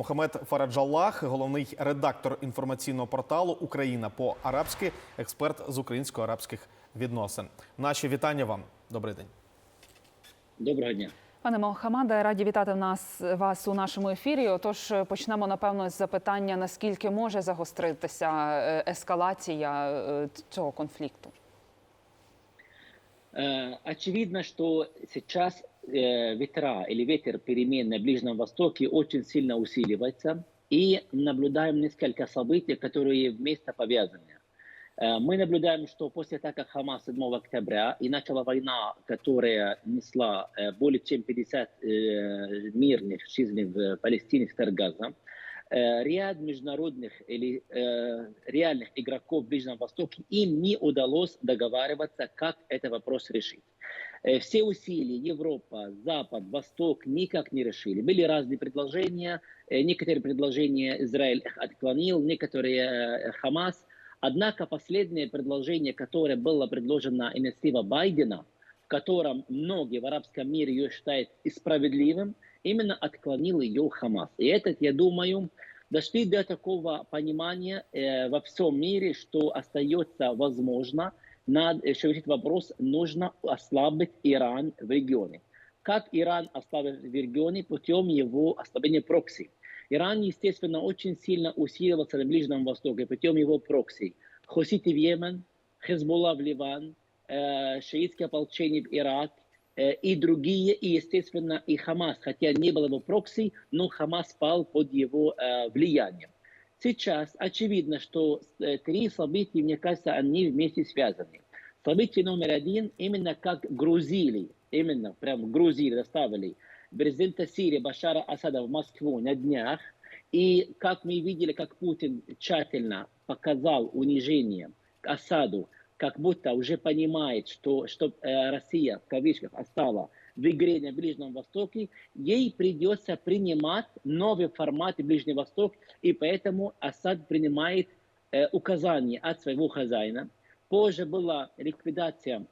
Мохамед Фараджаллах, головний редактор інформаційного порталу Україна по арабськи, експерт з українсько-арабських відносин. Наші вітання вам. Добрий день. Доброго дня. Пане Мохамаде, раді вітати нас вас у нашому ефірі. Отож, почнемо напевно з запитання: наскільки може загостритися е, ескалація е, цього конфлікту? Э, Очевидно, что сейчас ветра или ветер перемен на Ближнем Востоке очень сильно усиливается, и наблюдаем несколько событий, которые вместе повязаны. Э, Мы наблюдаем, что после атаки Хамас 7 октября и начала война, которая несла э, более чем 50 э, мирных жизней в Палестине, в Газа, э, ряд международных или э, реальных игроков в Ближнем Востоке, им не удалось договариваться, как этот вопрос решить. Э, Все усилия Европа, Запад, Восток никак не решили. Были разные предложения. э, Некоторые предложения Израиль отклонил, некоторые э, Хамас. Однако последнее предложение, которое было предложено инициатива Байдена, в котором многие в арабском мире ее считают справедливым, именно отклонил ее Хамас. И этот, я думаю, дошли до такого понимания э, во всем мире, что остается возможно, надо еще решить вопрос, нужно ослабить Иран в регионе. Как Иран ослабить в регионе? Путем его ослабления прокси. Иран, естественно, очень сильно усиливался на Ближнем Востоке путем его прокси. Хуситы в Йемен, Хезболла в Ливан, э, шиитское ополчение в Ирак, э, и другие, и, естественно, и Хамас, хотя не было его прокси, но Хамас пал под его э, влиянием. Сейчас очевидно, что э, три события, мне кажется, они вместе связаны. Событие номер один, именно как грузили, именно прям грузили, доставили президента Сирии Башара Асада в Москву на днях, и как мы видели, как Путин тщательно показал унижение Асаду, как будто уже понимает, что, что э, Россия, в кавычках, остала в игре на Ближнем Востоке, ей придется принимать новый формат Ближний Восток, и поэтому Асад принимает э, указания от своего хозяина. Позже была ликвидация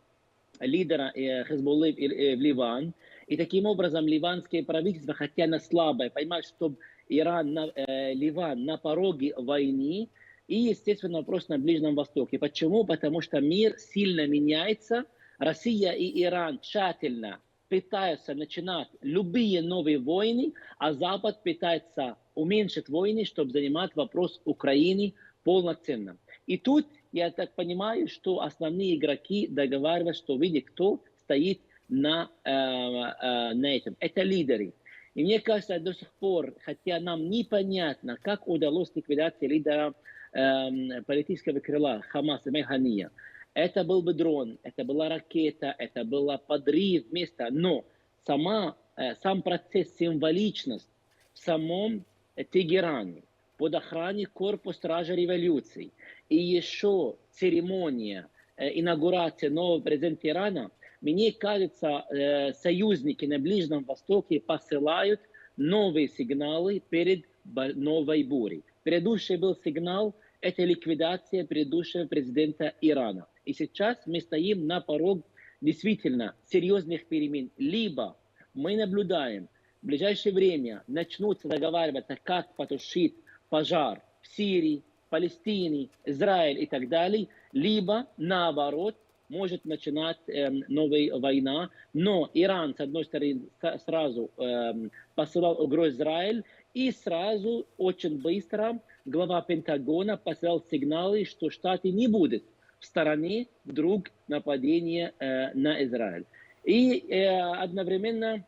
лидера э, Хезболлы в, э, в Ливан, и таким образом ливанское правительство, хотя оно слабое, понимает, что Иран, на, э, Ливан на пороге войны, и, естественно, вопрос на Ближнем Востоке. Почему? Потому что мир сильно меняется. Россия и Иран тщательно пытаются начинать любые новые войны, а Запад пытается уменьшить войны, чтобы занимать вопрос Украины полноценно. И тут, я так понимаю, что основные игроки договариваются, что видите, кто стоит на, э, э, на этом. Это лидеры. И мне кажется, до сих пор, хотя нам непонятно, как удалось ликвидация лидера политического крыла Хамаса Механия, это был бы дрон, это была ракета, это был подрыв места, но сама, э, сам процесс, символичность в самом Тегеране, под охраной корпуса Стража революции, и еще церемония э, инаугурации нового президента Ирана, мне кажется, э, союзники на Ближнем Востоке посылают новые сигналы перед новой бурей. Предыдущий был сигнал – это ликвидация предыдущего президента Ирана. И сейчас мы стоим на порог действительно серьезных перемен. Либо мы наблюдаем, в ближайшее время начнутся договариваться, как потушить пожар в Сирии, Палестине, Израиле и так далее, либо наоборот может начинать эм, новая война. Но Иран, с одной стороны, сразу эм, посылал угрозу Израиль, и сразу, очень быстро, глава Пентагона посылал сигналы, что Штаты не будут в стороне вдруг нападения э, на Израиль. И э, одновременно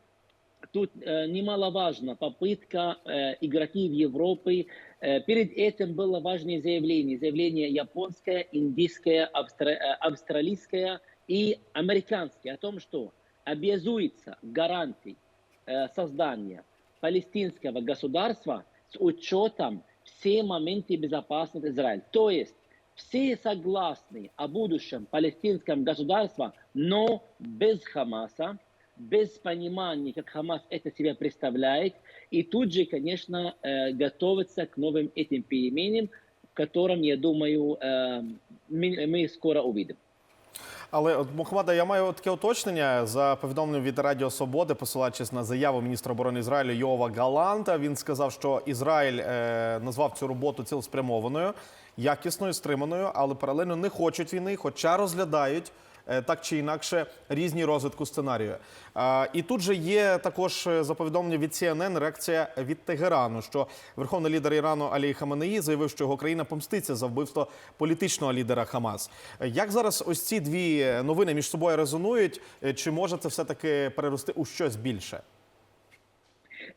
тут э, немаловажна попытка э, игроки в Европе. Э, перед этим было важное заявление. Заявление японское, индийское, австра- э, австралийское и американское о том, что обязуется гарантий э, создания палестинского государства с учетом все моменты безопасности Израиля. То есть все согласны о будущем палестинском государстве, но без Хамаса, без понимания, как Хамас это себя представляет, и тут же, конечно, э, готовиться к новым этим переменам, в котором, я думаю, э, мы, мы скоро увидим. Але от Мохмада, я маю таке уточнення за повідомленням від Радіо Свободи, посилаючись на заяву міністра оборони Ізраїлю Йова Галанта. Він сказав, що Ізраїль е, назвав цю роботу цілеспрямованою, якісною, стриманою, але паралельно не хочуть війни, хоча розглядають. Е, Так чи інакше різні розвитку сценарію. І тут же є також е, за повідомлення від CNN реакція від Тегерану, що верховний лідер Ірану Алій Хаменеї заявив, що його країна помститься за вбивство політичного лідера Хамас. Е, Як зараз ось ці дві новини між собою резонують? Е, Чи може це все таки перерости у щось більше?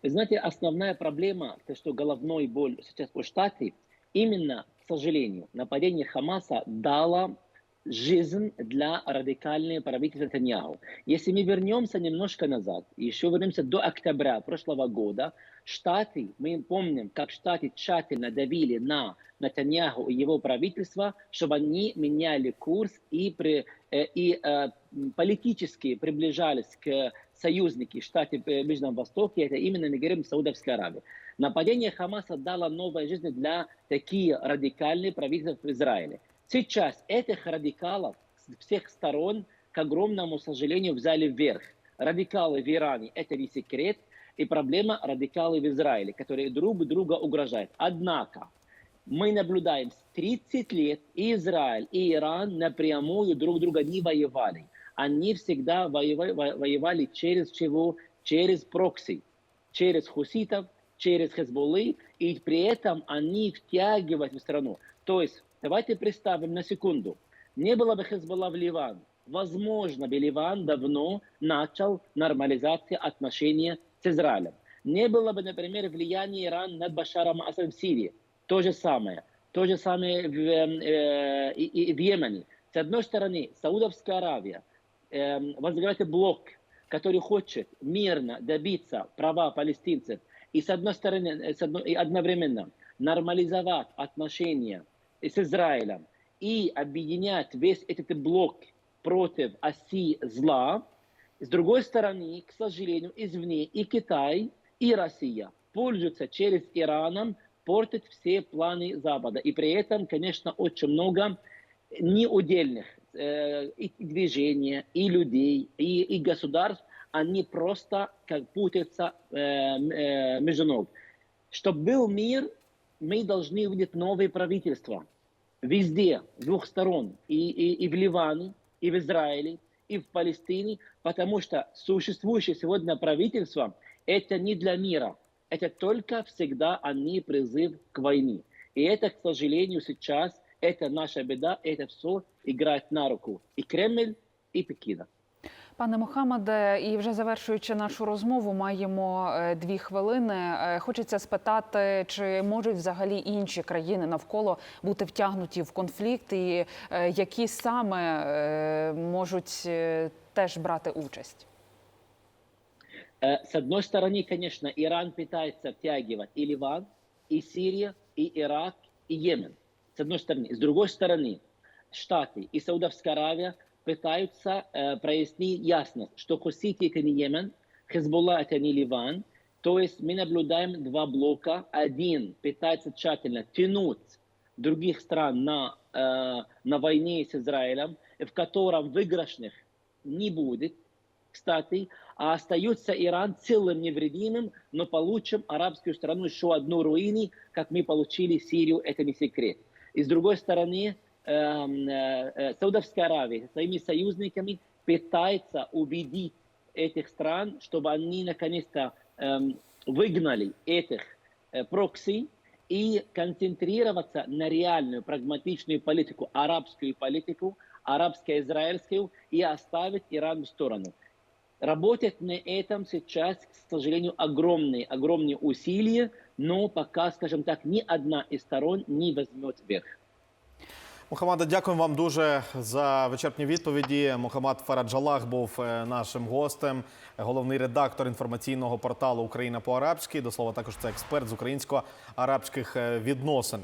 Вы знаете, основная проблема, то, что головной боль сейчас у Штаты, именно, к сожалению, нападение Хамаса дало жизнь для радикальной правительства Нетаньяху. Если мы вернемся немножко назад, еще вернемся до октября прошлого года, Штаты, мы помним, как Штаты тщательно давили на Нетаньяху и его правительство, чтобы они меняли курс и, при, э, и э, политически приближались к союзники Штаты э, Ближнем Востоке, это именно мы говорим Саудовской Аравии. Нападение Хамаса дало новую жизнь для таких радикальных правительств в Израиле. Сейчас этих радикалов с всех сторон, к огромному сожалению, взяли вверх. Радикалы в Иране – это не секрет, и проблема радикалы в Израиле, которые друг друга угрожают. Однако, мы наблюдаем с 30 лет и Израиль, и Иран напрямую друг друга не воевали. Они всегда воевали, во- воевали через чего? Через прокси, через хуситов, через Хезболлы, и при этом они втягивают в страну. То есть, давайте представим на секунду, не было бы Хезболла в Ливан, возможно бы Ливан давно начал нормализацию отношений с Израилем. Не было бы, например, влияния Ирана над Башаром Асадом в Сирии. То же самое. То же самое в, э, и- и в Йемене. С одной стороны, Саудовская Аравия э, возглавляет блок, который хочет мирно добиться права палестинцев, и с одной стороны, э, с одной, и одновременно нормализовать отношения с Израилем и объединять весь этот блок против оси зла, с другой стороны, к сожалению, извне и Китай, и Россия пользуются через Ираном, портят все планы Запада. И при этом, конечно, очень много неудельных э, и движений, и людей, и, и государств, они просто как путаются э, э, между ног. Чтобы был мир, мы должны увидеть новые правительства. Везде, с двух сторон. И, и, и в Ливане, и в Израиле, и в Палестине. Потому что существующее сегодня правительство – это не для мира. Это только всегда они призыв к войне. И это, к сожалению, сейчас, это наша беда, это все играет на руку. И Кремль, и Пекина. Пане Мохамеде, і вже завершуючи нашу розмову, маємо е, дві хвилини. Е, Хочеться спитати, чи можуть взагалі інші країни навколо бути втягнуті в конфлікт, і е, які саме е, можуть е, теж брати участь? Э, С одной стороны, конечно, Иран пытается втягивать и Ливан, и Сирия, и Ирак, и Йемен. С одной стороны. С другой стороны, Штаты и Саудовская Аравия пытаются э, прояснить ясно, что Хусити это не Йемен, Хезболла это не Ливан. То есть мы наблюдаем два блока. Один пытается тщательно тянуть других стран на, э, на войне с Израилем, в котором выигрышных не будет, кстати, а остается Иран целым невредимым, но получим арабскую страну еще одну руины, как мы получили Сирию, это не секрет. И с другой стороны, эм, э, э, Саудовская Аравия со своими союзниками пытается убедить этих стран, чтобы они наконец-то эм, выгнали этих э, прокси и концентрироваться на реальную прагматичную политику, арабскую политику, арабско-израильскую, и оставить Иран в сторону. Работать на этом сейчас, к сожалению, огромные, огромные усилия, но пока, скажем так, ни одна из сторон не возьмет верх. Мухаммада, дякуємо вам дуже за вичерпні відповіді. Мухаммад Фараджалах був е, нашим гостем, головний редактор інформаційного порталу Україна по-арабськи. До слова, також це експерт з українсько-арабських е, відносин.